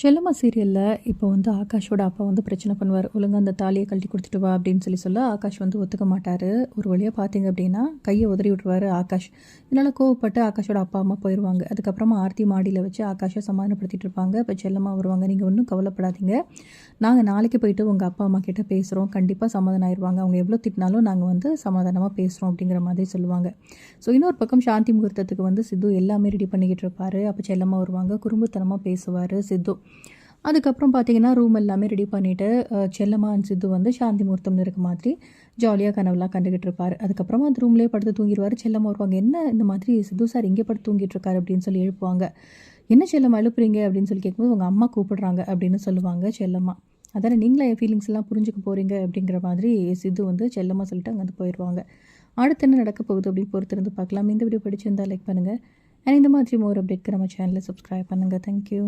செல்லம்மா சீரியலில் இப்போ வந்து ஆகாஷோட அப்பா வந்து பிரச்சனை பண்ணுவார். ஒழுங்காக அந்த தாலியை கழட்டி கொடுத்துட்டு வா அப்படின்னு சொல்லி சொல்ல ஆகாஷ் வந்து ஒத்துக்க மாட்டார். ஒரு வழியாக பார்த்தீங்க அப்படின்னா கையை உதறி விட்டுருவார் ஆகாஷ். இதனால் கோவப்பட்டு ஆகாஷோட அப்பா அம்மா போயிடுவாங்க அதுக்கப்புறமா ஆர்த்தி மாடியில் வச்சு ஆகாஷை சமாதானப்படுத்திட்டு இருப்பாங்க. இப்போ செல்லம்மா வருவாங்க. நீங்கள் ஒன்றும் கவலைப்படாதீங்க. நாங்கள் நாளைக்கு போயிட்டு உங்கள் அப்பா அம்மா கிட்டே பேசுகிறோம் கண்டிப்பாக சமாதானம் ஆயிடுவாங்க அவங்க எவ்வளோ திட்டினாலும் நாங்கள் வந்து சமாதானமாக பேசுகிறோம் அப்படிங்கிற மாதிரி சொல்லுவாங்க. ஸோ இன்னொரு பக்கம் சாந்தி முகூர்த்தத்துக்கு வந்து சித்து எல்லாமே ரெடி பண்ணிக்கிட்டு இருப்பார். அப்போ செல்லம்மா வருவாங்க. குறும்புத்தனமாக பேசுவார் சித்து. அதுக்கப்புறம் பார்த்தீங்கன்னா ரூம் எல்லாமே ரெடி பண்ணிவிட்டு செல்லம்மா அண்ட் சித்து வந்து சாந்தி முகூர்த்தம்னு இருக்க மாதிரி ஜாலியாக கனவுலாம் கண்டுக்கிட்டு இருப்பார். அதுக்கப்புறமா அந்த ரூம்லேயே படுத்து தூங்கிடுவார். செல்லம்மா வருவாங்க என்ன இந்த மாதிரி சித்து சார் இங்கே படுத்து தூங்கிட்டு இருக்காரு? அப்படின்னு சொல்லி எழுப்புவாங்க. என்ன செல்லம்மா எழுப்புறீங்க? அப்படின்னு சொல்லி கேட்கும்போது உங்கள் அம்மா கூப்பிடுறாங்க அப்படின்னு சொல்லுவாங்க செல்லம்மா. அதானே நீங்களே என் ஃபீலிங்ஸ் எல்லாம் புரிஞ்சுக்க போகிறீங்க அப்படிங்கிற மாதிரி சித்து வந்து செல்லம்மா சொல்லிட்டு அங்கே வந்து போயிடுவாங்க. அடுத்து என்ன நடக்க போகுது அப்படின்னு பொறுத்திருந்து பார்க்கலாம். இந்த வீடியோ படிச்சிருந்தால் லைக் பண்ணுங்கள் அண்ட் இந்த மாதிரி மோர் அப்டேட்க்கு நம்ம சேனலை சப்ஸ்கிரைப் பண்ணுங்கள் தேங்க்யூ